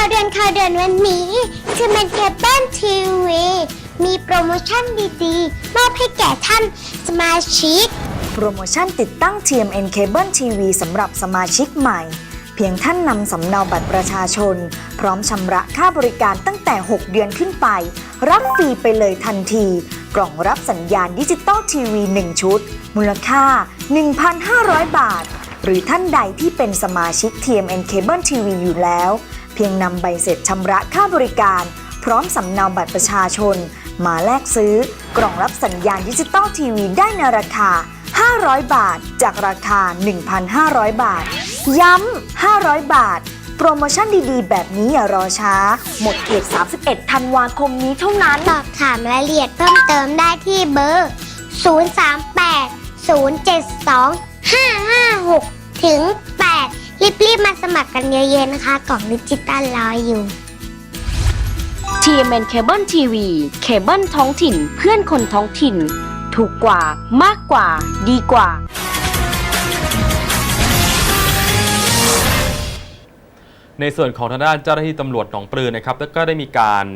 าวเดือนข่าวเดือนวันนี้คือมันแคเปิลทีวีมีโปรโมชั่นดีๆ มอบให้แก่ท่านสมาชิก โปรโมชั่นติดตั้ง TMN Cable TV สำหรับสมาชิกใหม่ เพียงท่านนำสำเนาบัตรประชาชน พร้อมชำระค่าบริการตั้งแต่ 6 เดือนขึ้นไป รับฟรีไปเลยทันที กล่องรับสัญญาณดิจิตอลทีวี 1 ชุด มูลค่า 1,500 บาท หรือท่านใดที่เป็นสมาชิก TMN Cable TV อยู่แล้ว พียงนำใบเสร็จชำระค่าบริการ พร้อมสำเนาบัตรประชาชน มาแลกซื้อกล่องรับสัญญาณดิจิตอลทีวีได้ในราคา 500 บาท จากราคา 1,500 บาท ย้ำ 500 บาท โปรโมชั่นดีๆ แบบนี้อย่ารอช้า หมดเขต31 ธันวาคมนี้เท่านั้น สอบถามรายละเอียดเพิ่มเติมได้ที่เบอร์ 038 072 556 ถึง รีบๆมาสมัครกันเยอะๆนะคะ กล่องดิจิตอลรออยู่ TMN Cable TV เคเบิลท้องถิ่นเพื่อนคนท้องถิ่น ถูกกว่ามากกว่า ดีกว่า ในส่วนของทางด้านเจ้าหน้าที่ตำรวจหนองปลือนะครับก็ได้มีการ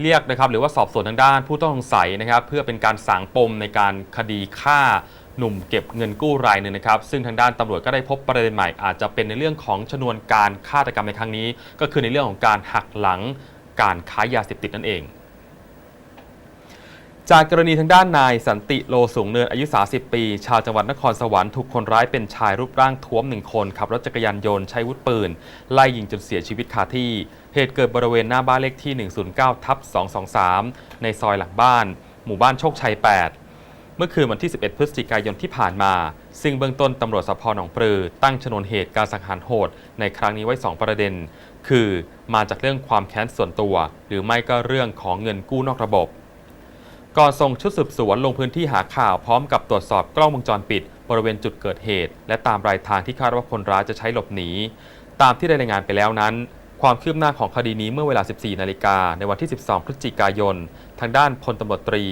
เรียกนะครับหรือว่าสอบสวนทางด้านผู้ต้องสงสัยนะครับ เพื่อเป็นการสางปมในการคดีฆ่า หนุ่มเก็บเงินกู้รายหนึ่งนะครับ ซึ่งทางด้านตำรวจก็ได้พบประเด็นใหม่ อาจจะเป็นในเรื่องของชนวนการฆาตกรรมในครั้งนี้ ก็คือในเรื่องของการหักหลังการค้ายาเสพติดนั่นเองจากกรณีทางด้านนายสันติโลสูงเนินอายุ 30 ปี ชาวจังหวัดนครสวรรค์ถูกคนร้ายเป็นชายรูปร่างท้วมหนึ่งคน ขับรถจักรยานยนต์ใช้วุธปืน ไล่ยิงจนเสียชีวิตคาที่ เหตุเกิดบริเวณหน้าบ้านเลขที่ 109 ทับ 223 ในซอยหลังบ้าน หมู่บ้านโชคชัย 8 เมื่อคืนวันที่ 11 พฤศจิกายนที่ผ่านมา ซึ่งเบื้องต้นตำรวจสพหนองปลือ ตั้งชนวนเหตุการสังหารโหด ในครั้งนี้ไว้ 2 ประเด็น คือมาจากเรื่องความแค้นส่วนตัว หรือไม่ก็เรื่องของเงินกู้นอกระบบ ก่อนส่งชุดสืบสวนลงพื้นที่หาข่าวพร้อมกับตรวจสอบกล้องวงจรปิด บริเวณจุดเกิดเหตุ และตามรายทางที่คาดว่าคนร้ายจะใช้หลบหนี ตามที่ได้รายงานไปแล้วนั้นความคืบหน้าของคดีนี้เมื่อเวลา 14 นาฬิกาในวันที่ 12 พฤศจิกายน ทางด้านพลตำรวจตรี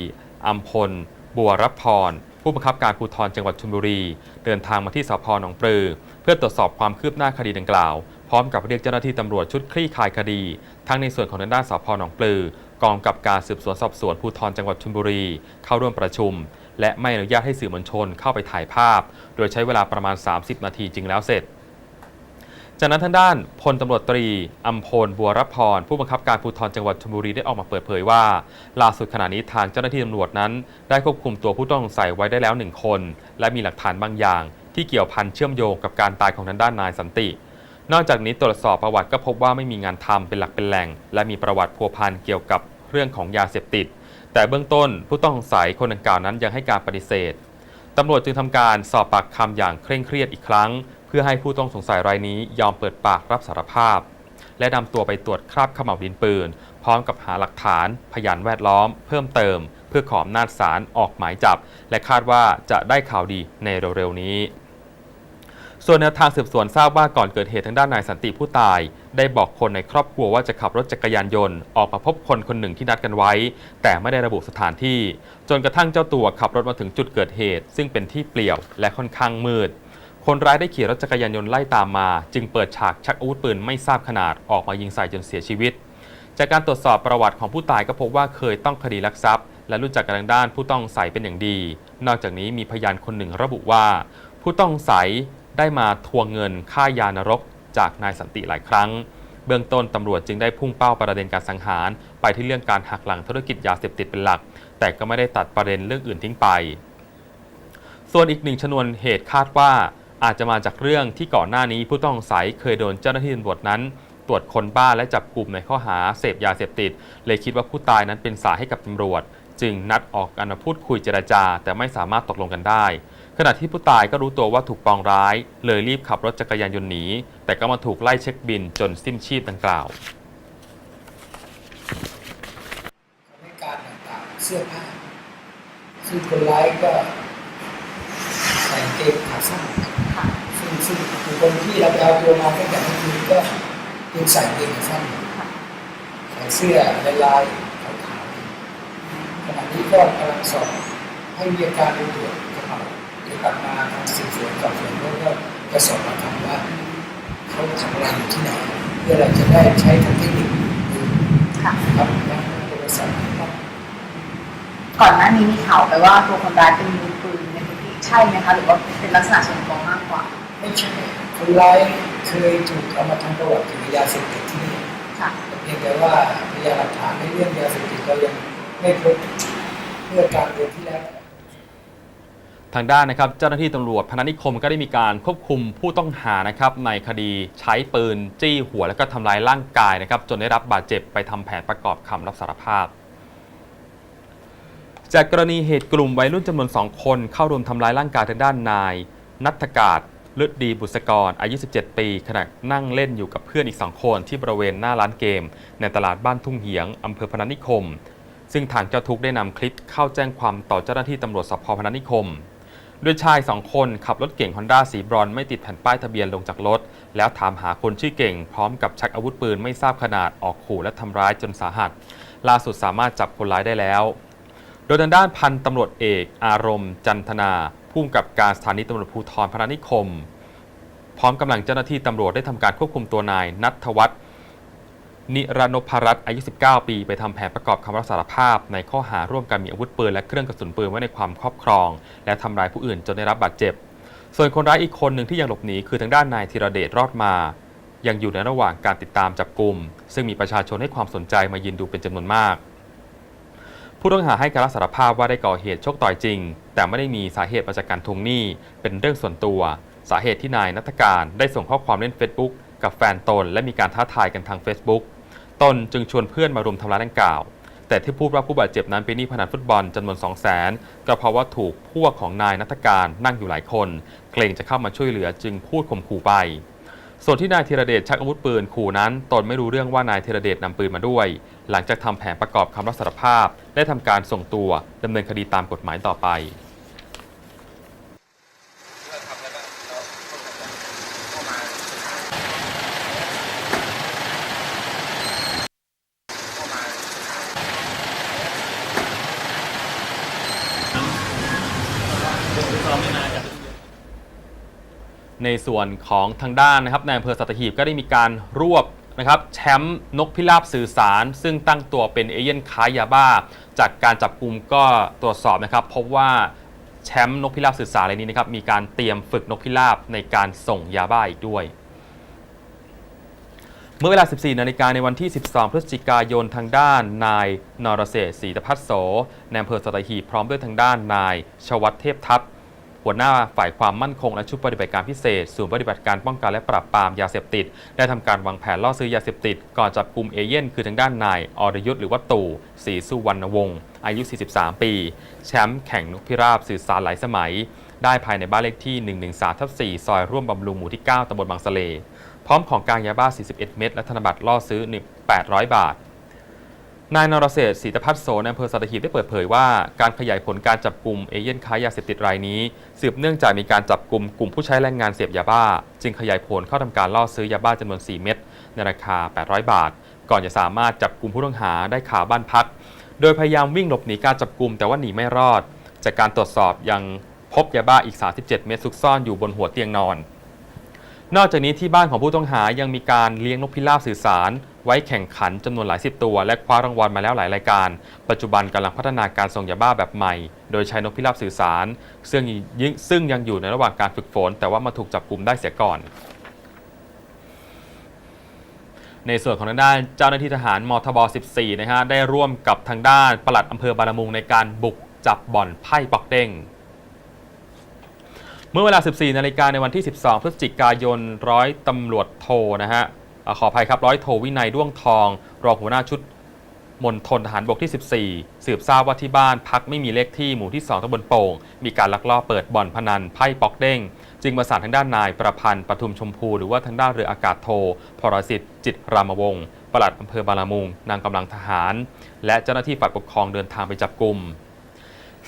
อัมพล บัวรับพร ผู้บังคับการภูธรจังหวัดชลบุรี เดินทางมาที่สพหนองปลือ เพื่อตรวจสอบความคืบหน้าคดีดังกล่าว พร้อมกับเรียกเจ้าหน้าที่ตำรวจชุดคลี่คลายคดี ทั้งในส่วนของทางด้านสพหนองปลือกองกับการสืบสวนสอบสวนภูธรจังหวัดชลบุรี เข้าร่วมประชุม และไม่อนุญาตให้สื่อมวลชนเข้าไปถ่ายภาพ โดยใช้เวลาประมาณ 30 นาทีจึงแล้วเสร็จ จากนั้นทางด้านพลตำรวจตรีอัมพลบัวรับพร ผู้บังคับการภูธรจังหวัดชลบุรีได้ออกมาเปิดเผยว่า ล่าสุดขณะนี้ทางเจ้าหน้าที่ตำรวจนั้น ได้ควบคุมตัวผู้ต้องสงสัยไว้ได้แล้วหนึ่งคน และมีหลักฐานบางอย่าง ที่เกี่ยวพันเชื่อมโยงกับการตายของทางด้านนายสันติ นอกจากนี้ตรวจสอบประวัติก็พบว่าไม่มีงานทำเป็นหลักเป็นแหล่ง และมีประวัติพัวพันเกี่ยวกับเรื่องของยาเสพติด แต่เบื้องต้นผู้ต้องสงสัยคนดังกล่าวนั้นยังให้การปฏิเสธตำรวจจึงทำการสอบปากคำอย่างเคร่งเครียดอีกครั้ง พื่อให้ผู้ต้องสงสัยรายนี้ยอมเปิดปากรับสารภาพ และนำตัวไปตรวจคราบขม่าวดินปืน พร้อมกับหาหลักฐาน พยานแวดล้อม เพิ่มเติม เพื่อขออำนาจศาลออกหมายจับ และคาดว่าจะได้ข่าวดีในเร็วๆนี้ส่วนแนวทางสืบสวนทราบว่าก่อนเกิดเหตุทางด้านนายสันติผู้ตาย ได้บอกคนในครอบครัวว่าจะขับรถจักรยานยนต์ออกมาพบคนคนหนึ่งที่นัดกันไว้ แต่ไม่ได้ระบุสถานที่ จนกระทั่งเจ้าตัวขับรถมาถึงจุดเกิดเหตุ ซึ่งเป็นที่เปลี่ยวและค่อนข้างมืด คนร้ายได้ขี่รถจักรยานยนต์ไล่ตามมา จึงเปิดฉากชักอาวุธปืนไม่ทราบขนาดออกมายิงใส่จนเสียชีวิต จากการตรวจสอบประวัติของผู้ตายก็พบว่าเคยต้องคดีลักทรัพย์ และรู้จักกันทางด้านผู้ต้องใส่เป็นอย่างดี นอกจากนี้มีพยานคนหนึ่งระบุว่า ผู้ต้องใส่ได้มาทวงเงินค่ายานรก จากนายสันติหลายครั้ง เบื้องต้นตำรวจจึงได้พุ่งเป้าประเด็นการสังหาร ไปที่เรื่องการหักหลังธุรกิจยาเสพติดเป็นหลัก แต่ก็ไม่ได้ตัดประเด็นเรื่องอื่นทิ้งไป ส่วนอีกหนึ่งชนวนเหตุคาดว่า อาจจะมาจากเรื่องที่ก่อนหน้านี้ผู้ต้องสงสัยเคยโดนเจ้าหน้าที่ตำรวจนั้น ตรวจคนบ้านและจับกลุ่มในข้อหาเสพยาเสพติด เลยคิดว่าผู้ตายนั้นเป็นสายให้กับตำรวจ จึงนัดออกกันมาพูดคุยเจรจา แต่ไม่สามารถตกลงกันได้ ขณะที่ผู้ตายก็รู้ตัวว่าถูกปองร้าย เลยรีบขับรถจักรยานยนต์หนีแต่ก็มาถูกไล่เช็คบินจนสิ้นชีพดังกล่าวการต่างๆเสื้อผ้าซึ่งคนร้ายก็ใส่เกงขาสั้น คคลที่เราไปเอาตัวมาตั้งแต่เมื่อคืนก็ยังใส่กางเกงสั้นใส่เสื้อลายลายขาวๆขณะนี้ก็กำลังสอบให้มีการดูตรวจกระเป๋าเดี๋ยวกลับมาทางสืบสวนสอบสวนแล้วก็จะสอบปากคำว่าเขาทำอะไรอยู่ที่ไหนเพื่อเราจะได้ใช้ทางเทคนิคครับและโทรศัพท์ก่อนหน้านี้มีข่าวไปว่าตัวคนร้ายเป็นมือปืนในพื้นที่ใช่ไหมคะหรือว่าเป็นลักษณะส่วนตัวมากกว่า ไม่ใช่คนร้ายเคยถูกเอามาทำประวัติเกี่ยวกับยาเสพติดที่นี่ค่ะ แต่เพียงแต่ว่าพยานหลักฐานในเรื่องยาเสพติดเรายังไม่พบเมื่อกลางเดือนที่แล้ว ทางด้านนะครับเจ้าหน้าที่ตำรวจพนัสนิคมก็ได้มีการควบคุมผู้ต้องหานะครับในคดีใช้ปืนจี้หัวแล้วก็ทำร้ายร่างกายนะครับจนได้รับบาดเจ็บไปทำแผนประกอบคำรับสารภาพ จากกรณีเหตุกลุ่มวัยรุ่นจำนวนสองคนเข้ารุมทำร้ายร่างกายทางด้านนาย นัทกาศ ฤดีบุษกรอายุ 17 ปีขณะนั่งเล่นอยู่กับเพื่อนอีกสองคนที่บริเวณหน้าร้านเกม ในตลาดบ้านทุ่งเหียงอำเภอพนัสนิคม ซึ่งทางเจ้าทุกข์ได้นำคลิปเข้าแจ้งความต่อเจ้าหน้าที่ตำรวจสพพนัสนิคมโดยชายสองคนขับรถเก่งฮอนด้าสีบรอนไม่ติดแผ่นป้ายทะเบียนลงจากรถ แล้วถามหาคนชื่อเก่ง พร้อมกับชักอาวุธปืนไม่ทราบขนาดออกขู่และทำร้ายจนสาหัส ล่าสุดสามารถจับคนร้ายได้แล้ว โดยทางด้านพันตำรวจเอก อารมณ์ จันทนา ผู้กำกับการสถานีตำรวจภูธรพนัสนิคม พร้อมกำลังเจ้าหน้าที่ตำรวจได้ทำการควบคุมตัวนายนัทวัฒน์นิรนพรัตน์อายุ 19 ปี ไปทำแผนประกอบคำรับสารภาพ ในข้อหาร่วมกันมีอาวุธปืนและเครื่องกระสุนปืนไว้ในความครอบครอง และทำร้ายผู้อื่นจนได้รับบาดเจ็บ ส่วนคนร้ายอีกคนหนึ่งที่ยังหลบหนีคือทางด้านนายธีรเดชรอดมา ยังอยู่ในระหว่างการติดตามจับกลุ่มซึ่งมีประชาชนให้ความสนใจมายืนดูเป็นจำนวนมาก ผู้ต้องหาให้การรับสารภาพว่าได้ก่อเหตุชกต่อยจริง แต่ไม่ได้มีสาเหตุมาจากการทวงหนี้ เป็นเรื่องส่วนตัว สาเหตุที่นายนัทการได้ส่งข้อความเล่น Facebook กับแฟนตน และมีการท้าทายกันทาง Facebook ตนจึงชวนเพื่อนมารุมทำร้ายดังกล่าว แต่ที่พูดว่าผู้บาดเจ็บนั้นเป็นหนี้พนันฟุตบอลจำนวน 2 0 0 0 0 0ก็เพราะว่าถูกพวกของนายนัทการนั่งอยู่หลายคน เกรงจะเข้ามาช่วยเหลือจึงพูดข่มขู่ไป ส่วนที่นายธีรเดชชักอาวุธปืนขู่นั้น ตนไม่รู้เรื่องว่านายธีรเดชนำปืนมาด้วย หลังจากทำแผนประกอบคำรับสารภาพได้ทำการส่งตัวดำเนินคดีตามกฎหมายต่อไป ในส่วนของทางด้านนะครับในอำเภอสัตหีบก็ได้มีการรวบ นะครับแชมป์นกพิราบสื่อสาร ซึ่งตั้งตัวเป็นเอเย่นค้ายาบ้า จากการจับกลุ่มก็ตรวจสอบนะครับพบว่าแชมป์นกพิราบสื่อสารรายนี้นะครับมีการเตรียมฝึกนกพิราบในการส่งยาบ้าอีกด้วย เมื่อเวลา 14 นาฬิกาในวันที่ 12 พฤศจิกายนทางด้านนายนรเศษศรีตพัฒโสในอำเภอสตหีบพร้อมด้วยทางด้านนายชวัตเทพทัพ หัวหน้าฝ่ายความมั่นคงและชุดปฏิบัติการพิเศษศูนย์ปฏิบัติการป้องกันและปราบปรามยาเสพติด ได้ทำการวางแผนล่อซื้อยาเสพติด ก่อนจับกลุ่มเอเย่นคือทางด้านนายอรยุทธ์หรือว่าตู่ศรีสุวรรณวงศ์อายุ 43 ปี แชมป์แข่งนกพิราบสื่อสารหลายสมัย ได้ภายในบ้านเลขที่ 113ทับ4ซอยร่วมบำรุงหมู่ที่ 9ตำบลบางสะเล พร้อมของกลางยาบ้า 41 เม็ดและธนบัตรล่อซื้อ 800 บาท นายนรเศรษฐ์ศรีตพัฒโสนอำเภอสัตหีบได้เปิดเผยว่าการขยายผลการจับกลุ่มเอเย่นค้ายาเสพติดรายนี้ สืบเนื่องจากมีการจับกลุ่มกลุ่มผู้ใช้แรงงานเสพยาบ้า จึงขยายผลเข้าทำการล่อซื้อยาบ้าจำนวน 4 เม็ดในราคา 800 บาท ก่อนจะสามารถจับกลุ่มผู้ต้องหาได้ขาบ้านพัก โดยพยายามวิ่งหลบหนีการจับกลุ่มแต่ว่าหนีไม่รอด จากการตรวจสอบยังพบยาบ้าอีก 37 เม็ดซุกซ่อนอยู่บนหัวเตียงนอน นอกจากนี้ที่บ้านของผู้ต้องหายังมีการเลี้ยงนกพิราบสื่อสาร ไว้แข่งขันจำนวนหลายสิบตัว และคว้ารางวัลมาแล้วหลายรายการ ปัจจุบันกำลังพัฒนาการส่งยาบ้าแบบใหม่ โดยใช้นกพิราบสื่อสาร ซึ่งยิ่งซึ่งยังอยู่ในระหว่างการฝึกฝน แต่ว่ามาถูกจับกลุ่มได้เสียก่อน ในส่วนของทางด้านเจ้าหน้าที่ทหารมทบ 14 นะฮะได้ร่วมกับทางด้านปลัดอำเภอบารมุงในการบุกจับบ่อนไพ่ปอกเด้งเมื่อเวลา 14 นาฬิกาในวันที่ 12 พฤศจิกายน ร้อยตำรวจโทนะฮะ ขออภัยครับร้อยโทวินัยด้วงทอง รองหัวหน้าชุดมณฑลทหารบกที่ 14 สืบทราบว่าที่บ้านพักไม่มีเลขที่หมู่ที่ 2ตำบลโป่ง มีการลักลอบเปิดบ่อนพนันไพ่ปอกเด้ง จึงประสานทางด้านนายประพันธ์ปทุมชมพูหรือว่าทางด้านเรืออากาศโทพรสิทธิ์จิตรามวงศ์ปลัดอำเภอบาลามุงนำกำลังทหาร และเจ้าหน้าที่ฝ่ายปกครองเดินทางไปจับกลุ่ม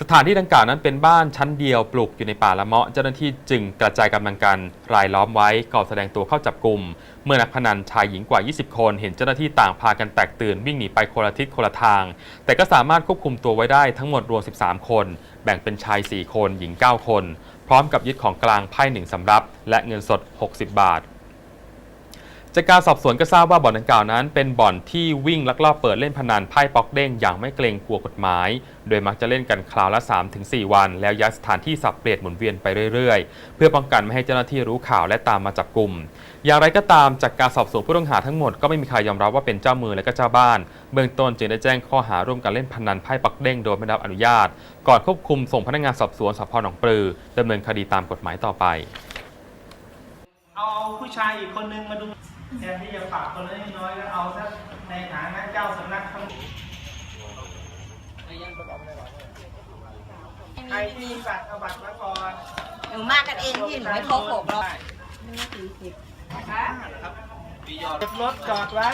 สถานที่ดังกล่าวนั้นเป็นบ้านชั้นเดียวปลูกอยู่ในป่าละเมาะเจ้าหน้าที่จึงกระจายกำลังกันรายล้อมไว้ก่อนแสดงตัวเข้าจับกลุ่มเมื่อนักพนันชายหญิงกว่า 20 คน เห็นเจ้าหน้าที่ต่างพากันแตกตื่นวิ่งหนีไปคนละทิศคนละทาง แต่ก็สามารถควบคุมตัวไว้ได้ทั้งหมดรวม 13 คน แบ่งเป็นชาย 4 คน หญิง 9 คน พร้อมกับยึดของกลางไพ่หนึ่งสำรับ และเงินสด 60 บาท จากการสอบสวนก็ทราบว่าบ่อนดังกล่าวนั้น เป็นบ่อนที่วิ่งลักลอบเปิดเล่นพนันไพ่ป๊อกเด้งอย่างไม่เกรงกลัวกฎหมาย โดยมักจะเล่นกันคราวละ 3-4 วัน แล้วย้ายสถานที่สับเปลี่ยนหมุนเวียนไปเรื่อยๆ เพื่อป้องกันไม่ให้เจ้าหน้าที่รู้ข่าวและตามมาจับกลุ่ม อย่างไรก็ตามจากการสอบสวนผู้ต้องหาทั้งหมดก็ไม่มีใครยอมรับว่าเป็นเจ้ามือและก็เจ้าบ้าน เบื้องต้นจึงได้แจ้งข้อหาร่วมกันเล่นพนันไพ่ปักเด้งโดยไม่ได้รับอนุญาต ก่อนควบคุมส่งพนักงานสอบสวนสพหนองปลือดำเนินคดีตามกฎหมายต่อไป เอาผู้ชายอีกคนนึงมาดู แทนที่จะฝากคนละน้อยก็เอาสักในฐานะเจ้าสำนักทั้งใครที่มีบัตรเอาบัตรมาก่อนหนูมากันเองพี่หนูไม่ครบหกหรอกเก็บรถจอดไว้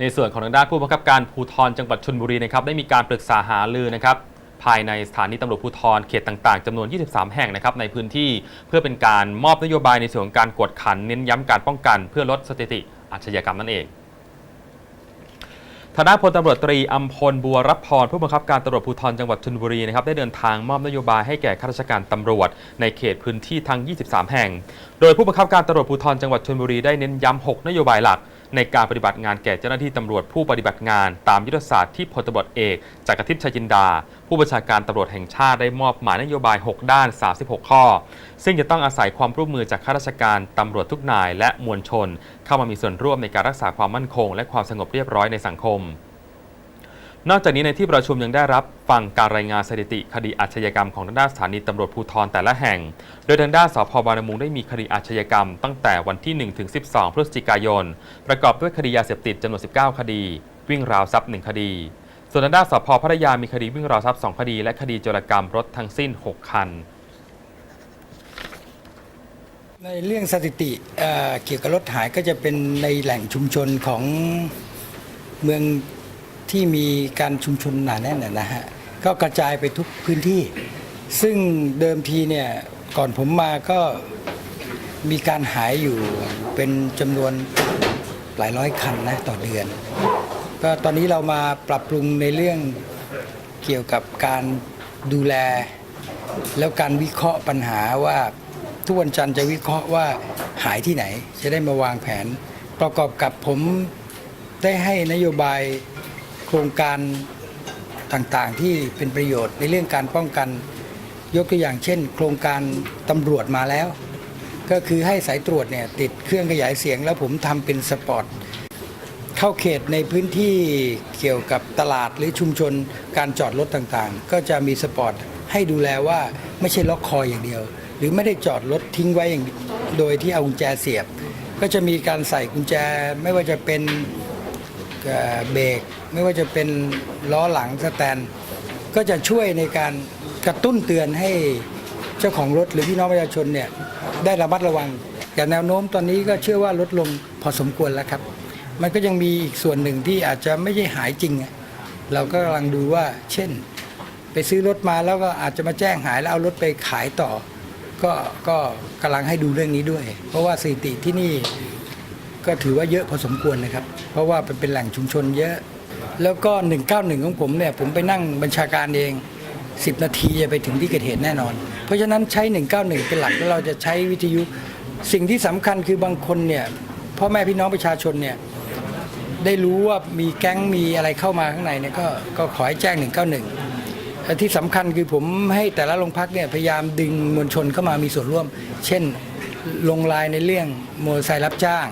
ในส่วนของทางด้านผู้บังคับการภูธรจังหวัดชลบุรีนะครับได้มีการปรึกษาหารือนะครับ ภายในสถานีตำรวจภูธรเขตต่างๆจำนวน 23 แห่งนะครับในพื้นที่เพื่อเป็นการมอบนโยบายในส่วนของการกวดขันเน้นย้ำการป้องกัน เพื่อลดสถิติอาชญากรรมนั่นเองทางด้านพลตำรวจตรีอัมพลบัวรับพรผู้บังคับการตำรวจภูธรจังหวัดชลบุรีนะครับได้เดินทางมอบนโยบายให้แก่ข้าราชการตำรวจ ในเขตพื้นที่ทั้ง 23 แห่ง โดยผู้บังคับการตำรวจภูธรจังหวัดชลบุรีได้เน้นย้ำ 6 นโยบายหลัก ในการปฏิบัติงานแก่เจ้าหน้าที่ตำรวจผู้ปฏิบัติงานตามยุทธศาสตร์ที่พลตำรวจเอกจากรทิพย์ชัยจินดา ผู้บัญชาการตำรวจแห่งชาติได้มอบหมายนโยบาย 6 ด้าน 36 ข้อ ซึ่งจะต้องอาศัยความร่วมมือจากข้าราชการตำรวจทุกนายและมวลชน เข้ามามีส่วนร่วมในการรักษาความมั่นคง และความสงบเรียบร้อยในสังคม นอกจากนี้ในที่ประชุมยังได้รับฟังการรายงานสถิติคดีอาชญากรรมของทางด้านสถานีตำรวจภูธรแต่ละแห่ง โดยทางด้านสพบางละมุงได้มีคดีอาชญากรรม ตั้งแต่วันที่ 1 ถึง 12 พฤศจิกายน ประกอบด้วยคดียาเสพติดจำนวน 19 คดี วิ่งราวทรัพย์1คดี ส่วนทางด้านสพพัทยามีคดีวิ่งราวทรัพย์ 2 คดี และคดีโจรกรรมรถทั้งสิ้น 6 คัน ในเรื่องสถิติเอ่อเกี่ยวกับรถหายก็จะเป็นในแหล่งชุมชนของเมือง ที่มีการชุมชนหนาแน่นนะนะฮะก็กระจายไปทุกพื้นที่ ซึ่งเดิมทีเนี่ยก่อนผมมาก็มีการหายอยู่เป็นจำนวนหลายร้อยคันนะต่อเดือน ก็ตอนนี้เรามาปรับปรุงในเรื่องเกี่ยวกับการดูแล แล้วการวิเคราะห์ปัญหาว่าทุกวันจันทร์จะวิเคราะห์ว่าหายที่ไหน จะได้มาวางแผน ประกอบกับผมได้ให้นโยบาย โครงการต่างๆที่เป็นประโยชน์ในเรื่องการป้องกันยกตัวอย่างเช่น โครงการตำรวจมาแล้ว ก็คือให้สายตรวจเนี่ยติดเครื่องขยายเสียงแล้วผมทำเป็นสปอร์ตเข้าเขตในพื้นที่เกี่ยวกับตลาดหรือชุมชนการจอดรถต่างๆ ก็จะมีสปอร์ตให้ดูแลว่าไม่ใช่ล็อกคออย่างเดียว หรือไม่ได้จอดรถทิ้งไว้อย่างโดยที่เอากุญแจเสียบ ก็จะมีการใส่กุญแจไม่ว่าจะเป็น เบรกไม่ว่าจะเป็นล้อหลังสแตน ก็จะช่วยในการกระตุ้นเตือนให้เจ้าของรถหรือพี่น้องประชาชนเนี่ยได้ระมัดระวังแต่แนวโน้มตอนนี้ก็เชื่อว่าลดลงพอสมควรแล้วครับ มันก็ยังมีอีกส่วนหนึ่งที่อาจจะไม่ใช่หายจริง เราก็กำลังดูว่า เช่น ไปซื้อรถมาแล้วก็อาจจะมาแจ้งหายแล้วเอารถไปขายต่อ ก็ก็กำลังให้ดูเรื่องนี้ด้วย เพราะว่าสถิติที่นี่ ก็ถือว่าเยอะพอสมควรนะครับ เพราะว่าเป็นแหล่งชุมชนเยอะ แล้วก็ 191 ของผมเนี่ยผมไปนั่งบัญชาการเอง 10 นาทีจะไปถึงที่เกิดเหตุแน่นอน เพราะฉะนั้นใช้ 191 เป็นหลักแล้วเราจะใช้วิทยุ สิ่งที่สำคัญคือบางคนเนี่ยพ่อแม่พี่น้องประชาชนเนี่ยได้รู้ว่ามีแก๊งมีอะไรเข้ามาข้างในเนี่ยก็ก็ขอให้แจ้ง 191 ที่สำคัญคือผมให้แต่ละโรงพักเนี่ยพยายามดึงมวลชนเข้ามามีส่วนร่วม เช่นลงรายในเรื่องมอเตอร์ไซค์รับจ้าง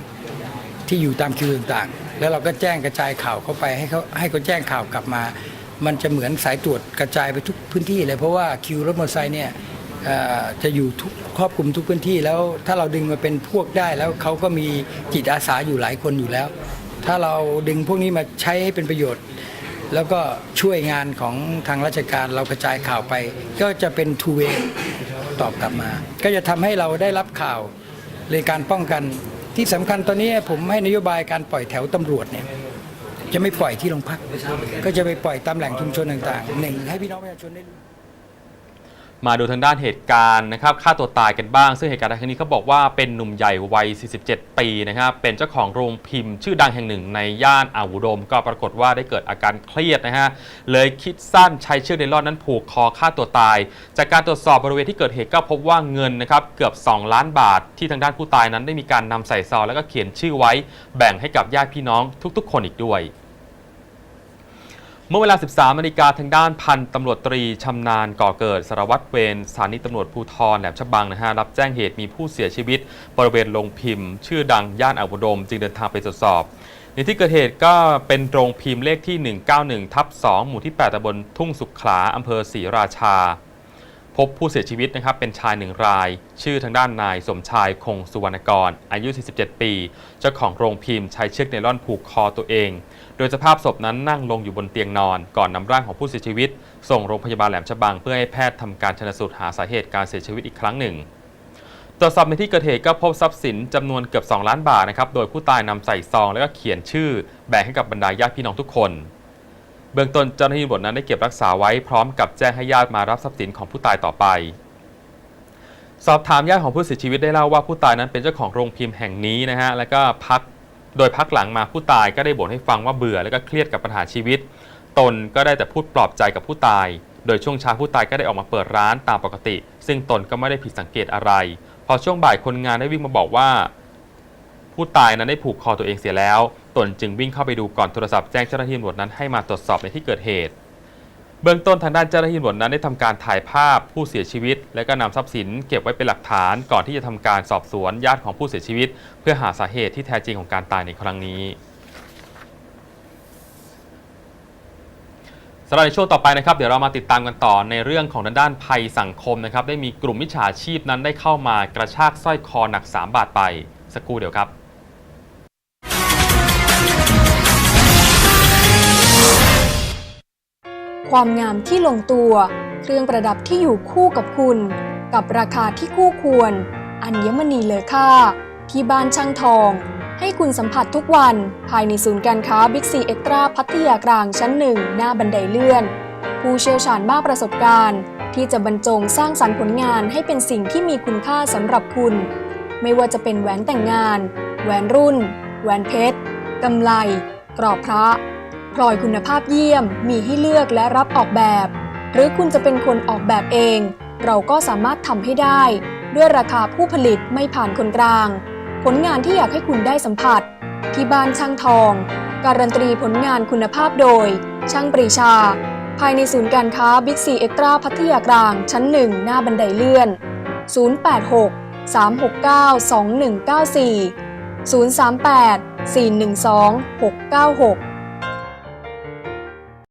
ที่อยู่ตามคิวต่างๆ แล้วเราก็แจ้งกระจายข่าวเข้าไปให้เขาให้เขาแจ้งข่าวกลับมา มันจะเหมือนสายตรวจกระจายไปทุกพื้นที่เลยเพราะว่าคิวรถมอเตอร์ไซค์เนี่ยเอ่อจะอยู่ทุกครอบคลุมทุกพื้นที่ แล้วถ้าเราดึงมาเป็นพวกได้ แล้วเขาก็มีจิตอาสาอยู่หลายคนอยู่แล้ว ถ้าเราดึงพวกนี้มาใช้ให้เป็นประโยชน์ แล้วก็ช่วยงานของทางราชการเรากระจายข่าวไป ก็จะเป็น two way ตอบกลับมา ก็จะทำให้เราได้รับข่าวในการป้องกัน ที่สำคัญตอนนี้ผมให้นโยบายการปล่อยแถวตำรวจเนี่ยจะไม่ปล่อยที่โรงพัก ก็จะไปปล่อยตามแหล่งชุมชนต่างๆหนึ่งให้พี่น้องประชาชนได้ มาดูทางด้านเหตุการณ์นะครับฆ่าตัวตายกันบ้าง ซึ่งเหตุการณ์ในครั้งนี้เขาบอกว่าเป็นหนุ่มใหญ่วัย 47 ปีนะครับเป็นเจ้าของโรงพิมพ์ ชื่อดังแห่งหนึ่งในย่านอ่าวอุดม ก็ปรากฏว่าได้เกิดอาการเครียดนะฮะเลยคิดสั้นใช้เชือกไนลอนนั้นผูกคอฆ่าตัวตาย จากการตรวจสอบบริเวณที่เกิดเหตุก็พบว่าเงินนะครับเกือบ 2 ล้านบาท ที่ทางด้านผู้ตายนั้นได้มีการนำใส่ซองแล้วก็เขียนชื่อไว้ แบ่งให้กับญาติพี่น้องทุก ๆ คนอีกด้วย เมื่อเวลา 13นาฬิกาทางด้านพันตำรวจตรีชำนาญก่อเกิดสารวัตรเวรสถานีตำรวจภูธรแหลมฉบังนะฮะรับแจ้งเหตุมีผู้เสียชีวิต บริเวณโรงพิมพ์ ชื่อดังย่านอ่าวุดม จึงเดินทางไปตรวจสอบ ในที่เกิดเหตุก็เป็นโรงพิมพ์เลขที่ 191ทับ2หมู่ที่ 8ตำบลทุ่งสุขขลาอำเภอศรีราชา พบผู้เสียชีวิตนะครับเป็นชายหนึ่งราย ชื่อทางด้านนายสมชายคงสุวรรณกร อายุ 47 ปี เจ้าของโรงพิมพ์ใช้เชือกไนล่อนผูกคอตัวเอง โดยสภาพศพนั้นนั่งลงอยู่บนเตียงนอน ก่อนนำร่างของผู้เสียชีวิต ส่งโรงพยาบาลแหลมฉบังเพื่อให้แพทย์ทำการชนสูตรหาสาเหตุการเสียชีวิตอีกครั้งหนึ่งตรวจสอบในที่เกิดเหตุก็พบทรัพย์สินจำนวนเกือบ 2 ล้านบาทนะครับ โดยผู้ตายนำใส่ซอง แล้วก็เขียนชื่อแบ่งให้กับบรรดาญาติพี่น้องทุกคน เบื้องต้นเจ้าหน้าที่ตำรวจนั้นได้เก็บรักษาไว้พร้อมกับแจ้งให้ญาติมารับทรัพย์สินของผู้ตายต่อไป สอบถามญาติของผู้เสียชีวิตได้เล่าว่าผู้ตายนั้นเป็นเจ้าของโรงพิมพ์แห่งนี้นะฮะ แล้วก็พัก โดยพักหลังมาผู้ตายก็ได้บ่นให้ฟังว่าเบื่อและก็เครียดกับปัญหาชีวิต ตนก็ได้แต่พูดปลอบใจกับผู้ตาย โดยช่วงเช้าผู้ตายก็ได้ออกมาเปิดร้านตามปกติ ซึ่งตนก็ไม่ได้ผิดสังเกตอะไร พอช่วงบ่ายคนงานได้วิ่งมาบอกว่า ผู้ตายนั้นได้ผูกคอตัวเองเสียแล้ว ตนจึงวิ่งเข้าไปดูก่อนโทรศัพท์แจ้งเจ้าหน้าที่ตำรวจนั้นให้มาตรวจสอบในที่เกิดเหตุ เบื้องต้นทางด้านเจ้าหน้าที่ตำรวจนั้นได้ทำการถ่ายภาพผู้เสียชีวิต และก็นำทรัพย์สินเก็บไว้เป็นหลักฐาน ก่อนที่จะทำการสอบสวนญาติของผู้เสียชีวิต เพื่อหาสาเหตุที่แท้จริงของการตายในครั้งนี้สำหรับในช่วงต่อไปนะครับเดี๋ยวเรามาติดตามกันต่อในเรื่องของทางด้านภัยสังคมนะครับได้มีกลุ่มมิจฉาชีพนั้นได้เข้ามากระชากสร้อยคอหนัก 3 บาทไปสักครู่เดียวครับ ความงามที่ลงตัว เครื่องประดับที่อยู่คู่กับคุณ กับราคาที่คู่ควร อัญมณีเลอค่า ที่บ้านช่างทอง ให้คุณสัมผัสทุกวัน ภายในศูนย์การค้าบิ๊กซีเอ็กตร้าพัทยากลางชั้นหนึ่งหน้าบันไดเลื่อน ผู้เชี่ยวชาญมากประสบการณ์ ที่จะบรรจงสร้างสรรค์ผลงานให้เป็นสิ่งที่มีคุณค่าสำหรับคุณ ไม่ว่าจะเป็นแหวนแต่งงาน แหวนรุ่น แหวนเพชรกำไลกรอบพระ พลอยคุณภาพเยี่ยม มีให้เลือกและรับออกแบบ หรือคุณจะเป็นคนออกแบบเอง เราก็สามารถทำให้ได้ ด้วยราคาผู้ผลิตไม่ผ่านคนกลาง ผลงานที่อยากให้คุณได้สัมผัส ที่บ้านช่างทอง การันตีผลงานคุณภาพโดย ช่างปรีชา ภายในศูนย์การค้าบิ๊กซีเอ็กตร้าพัทยากลาง ชั้นหนึ่งหน้าบันไดเลื่อน 086 369 2194 038 412 696